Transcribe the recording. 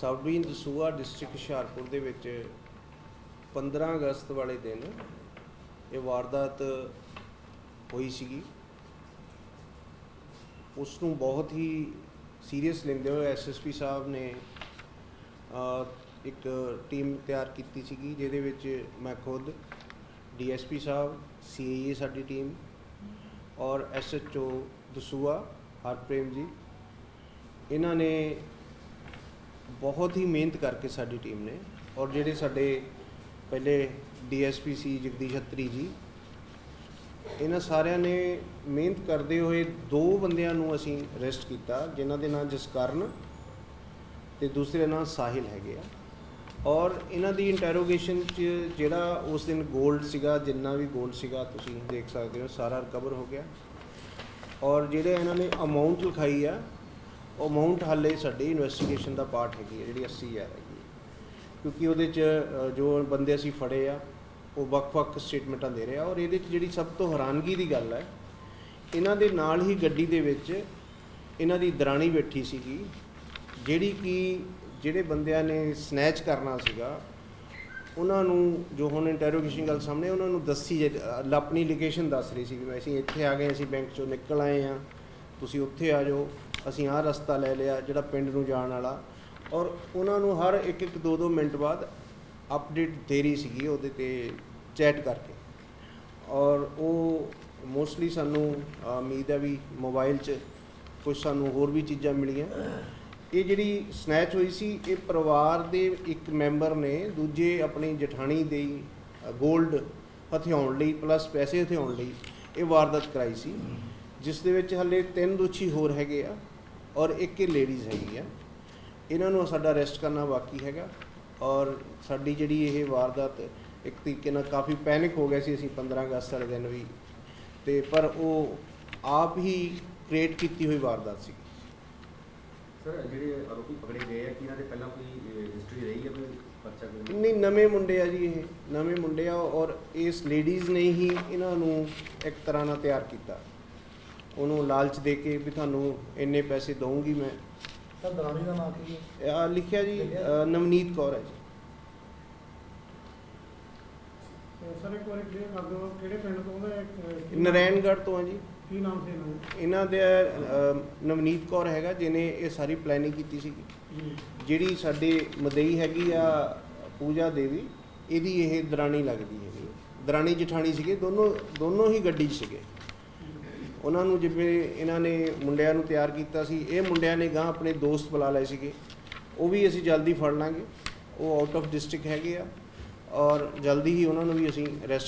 Sub division Dasuya district Hoshiarpur ਦੇ ਵਿੱਚ 15 ਅਗਸਤ ਵਾਲੇ ਦਿਨ ਇਹ ਵਾਰਦਾਤ ਹੋਈ ਸੀਗੀ। ਉਸ ਨੂੰ ਬਹੁਤ ਹੀ ਸੀਰੀਅਸ ਲੈਂਦੇ ਹੋਏ ਐਸਐਸਪੀ ਸਾਹਿਬ ਨੇ ਇੱਕ ਟੀਮ ਤਿਆਰ ਕੀਤੀ ਸੀਗੀ ਜਿਹਦੇ ਵਿੱਚ ਮੈਂ ਖੁਦ ਡੀਐਸਪੀ ਸਾਹਿਬ ਸੀਆਈਏ ਸਾਡੀ ਟੀਮ ਔਰ ਐਸਐਚਓ ਦਸੂਆ ਹਰਪ੍ਰੇਮ ਜੀ। ਇਹਨਾਂ ਨੇ ਬਹੁਤ ਹੀ ਮਿਹਨਤ ਕਰਕੇ ਸਾਡੀ ਟੀਮ ਨੇ ਔਰ ਜਿਹੜੇ ਸਾਡੇ ਪਹਿਲੇ ਡੀਐਸਪੀ ਸੀ ਜਗਦੀਸ਼ ਹੱਤਰੀ ਜੀ, ਇਹਨਾਂ ਸਾਰਿਆਂ ਨੇ ਮਿਹਨਤ ਕਰਦੇ ਹੋਏ ਦੋ ਬੰਦਿਆਂ ਨੂੰ ਅਸੀਂ ਅਰੈਸਟ ਕੀਤਾ, ਜਿਨ੍ਹਾਂ ਦੇ ਨਾਂ ਜਸਕਰਨ ਤੇ ਦੂਸਰੇ ਨਾਂ ਸਾਹਿਲ ਹੈਗੇ ਆ। ਔਰ ਇਹਨਾਂ ਦੀ ਇੰਟਰੋਗੇਸ਼ਨ ਚ ਜਿਹੜਾ ਉਸ ਦਿਨ 골ਡ ਸੀਗਾ, ਜਿੰਨਾ ਵੀ 골ਡ ਸੀਗਾ, ਤੁਸੀਂ ਦੇਖ ਸਕਦੇ ਹੋ, ਸਾਰਾ ਰਿਕਵਰ ਹੋ ਗਿਆ। ਔਰ ਜਿਹੜੇ ਇਹਨਾਂ ਨੇ ਅਮਾਉਂਟ ਲਿਖਾਈ ਆ ਉਹ ਅਮਾਉਂਟ ਹਾਲੇ ਸਾਡੀ ਇਨਵੈਸਟੀਗੇਸ਼ਨ ਦਾ ਪਾਰਟ ਹੈਗੀ ਹੈ, ਜਿਹੜੀ 80000 ਹੈਗੀ ਕਿਉਂਕਿ ਉਹਦੇ ਚ ਜੋ ਬੰਦੇ ਅਸੀਂ ਫੜੇ ਆ, ਉਹ ਵੱਖ-ਵੱਖ ਸਟੇਟਮੈਂਟਾਂ ਦੇ ਰਹੇ ਆ ਔਰ ਇਹਦੇ ਚ ਜਿਹੜੀ ਸਭ ਤੋਂ ਹੈਰਾਨਗੀ ਦੀ ਗੱਲ ਹੈ, ਇਹਨਾਂ ਦੇ ਨਾਲ ਹੀ ਗੱਡੀ ਦੇ ਵਿੱਚ ਇਹਨਾਂ ਦੀ ਦਰਾਣੀ ਬੈਠੀ ਸੀਗੀ, ਜਿਹੜੀ ਕਿ ਜਿਹੜੇ ਬੰਦਿਆਂ ਨੇ ਸਨੈਚ ਕਰਨਾ ਸੀਗਾ, ਉਹਨਾਂ ਨੂੰ ਜੋ ਹੁਣ ਇੰਟਰੋਗੇਸ਼ਨ ਗੱਲ ਸਾਹਮਣੇ, ਉਹਨਾਂ ਨੂੰ ਦੱਸੀ ਜੇ- ਆਪਣੀ ਲੋਕੇਸ਼ਨ ਦੱਸ ਰਹੀ ਸੀ ਵੀ ਅਸੀਂ ਇੱਥੇ ਆ ਗਏ, ਅਸੀਂ ਬੈਂਕ ਚੋਂ ਨਿਕਲ ਆਏ ਆ ਤੁਸੀਂ ਉੱਥੇ ਆ ਜਾਓ। ਅਸੀਂ ਆਹ ਰਸਤਾ ਲੈ ਲਿਆ ਜਿਹੜਾ ਪਿੰਡ ਨੂੰ ਜਾਣ ਵਾਲਾ। ਔਰ ਉਹਨਾਂ ਨੂੰ ਹਰ ਇੱਕ ਇੱਕ ਦੋ ਦੋ ਮਿੰਟ ਬਾਅਦ ਅਪਡੇਟ ਦੇ ਰਹੀ ਸੀਗੀ ਉਹਦੇ ਤੇ ਚੈਟ ਕਰਕੇ। ਔਰ ਉਹ ਮੋਸਟਲੀ ਸਾਨੂੰ ਉਮੀਦ ਹੈ ਵੀ ਮੋਬਾਈਲ 'ਚ ਕੁਝ ਸਾਨੂੰ ਹੋਰ ਵੀ ਚੀਜ਼ਾਂ ਮਿਲੀਆਂ। ਇਹ ਜਿਹੜੀ ਸਨੈਚ ਹੋਈ ਸੀ, ਇਹ ਪਰਿਵਾਰ ਦੇ ਇੱਕ ਮੈਂਬਰ ਨੇ ਦੂਜੇ ਆਪਣੀ ਜਠਾਣੀ ਦੇ 골ਡ ਹਥਿਆਉਣ ਲਈ ਪਲੱਸ ਪੈਸੇ ਹਥਿਆਉਣ ਲਈ ਇਹ ਵਾਰਦਾਤ ਕਰਾਈ ਸੀ। ਜਿਸ ਦੇ ਵਿੱਚ ਹਲੇ ਤਿੰਨ ਦੋਸ਼ੀ ਹੋਰ ਹੈਗੇ ਆ। ਔਰ ਇੱਕ ਇਹ ਲੇਡੀਜ਼ ਹੈਗੀ ਆ। ਇਹਨਾਂ ਨੂੰ ਸਾਡਾ ਅਰੈਸਟ ਕਰਨਾ ਬਾਕੀ ਹੈਗਾ। ਔਰ ਸਾਡੀ ਜਿਹੜੀ ਇਹ ਵਾਰਦਾਤ ਇੱਕ ਤਰੀਕੇ ਨਾਲ ਕਾਫੀ ਪੈਨਿਕ ਹੋ ਗਿਆ ਸੀ ਅਸੀਂ 15 ਅਗਸਤ ਵਾਲੇ ਦਿਨ ਵੀ। ਤੇ ਪਰ ਉਹ ਆਪ ਹੀ ਕ੍ਰੀਏਟ ਕੀਤੀ ਹੋਈ ਵਾਰਦਾਤ ਸੀ। ਸਰ ਜਿਹੜੇ ਆਰੋਪੀ ਪਕੜੇ ਗਏ ਆ ਕਿ ਇਹਨਾਂ ਦੇ ਪਹਿਲਾਂ ਕੋਈ ਹਿਸਟਰੀ ਰਹੀ ਹੈ ਕੋਈ ਪਰਚਾ ਕੋਈ? ਨਹੀਂ ਨਵੇਂ ਮੁੰਡੇ ਆ ਜੀ ਇਹ। ਨਵੇਂ ਮੁੰਡੇ ਆ ਔਰ ਇਸ ਲੇਡੀਜ਼ ਨੇ ਹੀ ਇਹਨਾਂ ਨੂੰ ਇੱਕ ਤਰ੍ਹਾਂ ਨਾਲ ਤਿਆਰ ਕੀਤਾ। ਉਹਨੂੰ ਲਾਲਚ ਦੇ ਕੇ ਵੀ ਤੁਹਾਨੂੰ ਇੰਨੇ ਪੈਸੇ ਦਊਂਗੀ ਮੈਂ। ਸਰ ਦਰਾਣੀ ਦਾ ਨਾਂ ਕੀ ਹੈ? ਆਹ ਲਿਖਿਆ ਜੀ ਅ, ਨਵਨੀਤ ਕੌਰ ਹੈ ਜੀ। ਸਰ ਇੱਕ ਵਾਰੀ ਕਲੀਅਰ ਕਰ ਦਿਓ ਕਿਹੜੇ ਪਿੰਡ ਤੋਂ ਉਹਦਾ ਨਰੈਣਗੜ੍ਹ ਤੋਂ ਆ ਜੀ। ਕੀ ਨਾਮ ਸੀ ਇਹਨਾਂ ਦਾ? ਇਹਨਾਂ ਦੇ ਅ, ਨਵਨੀਤ ਕੌਰ ਹੈਗਾ ਜਿਹਨੇ ਇਹ ਸਾਰੀ ਪਲੈਨਿੰਗ ਕੀਤੀ ਜੀ। ਜਿਹੜੀ ਸਾਡੇ ਮਦਈ ਹੈਗੀ ਆ ਪੂਜਾ ਦੇਵੀ ਇਹਦੀ ਇਹ ਦਰਾਣੀ ਲੱਗਦੀ ਹੈਗੀ। ਦਰਾਣੀ ਜਠਾਣੀ ਸੀਗੇ ਦੋਨੋਂ ਦੋਨੋਂ ਹੀ ਗੱਡੀ 'ਚ ਸੀਗੇ। ਉਹਨਾਂ ਨੂੰ ਜਿਵੇਂ ਇਹਨਾਂ ਨੇ ਮੁੰਡਿਆਂ ਨੂੰ ਤਿਆਰ ਕੀਤਾ ਸੀ, ਇਹ ਮੁੰਡਿਆਂ ਨੇ ਗਾਂ ਆਪਣੇ ਦੋਸਤ ਬੁਲਾ ਲਏ ਸੀਗੇ। ਉਹ ਵੀ ਅਸੀਂ ਜਲਦੀ ਫੜ ਲਾਂਗੇ। ਉਹ ਆਊਟ ਆਫ ਡਿਸਟ੍ਰਿਕਟ ਹੈਗੇ ਆ ਔਰ ਜਲਦੀ ਹੀ ਉਹਨਾਂ ਨੂੰ ਵੀ ਅਸੀਂ ਅਰੈਸਟ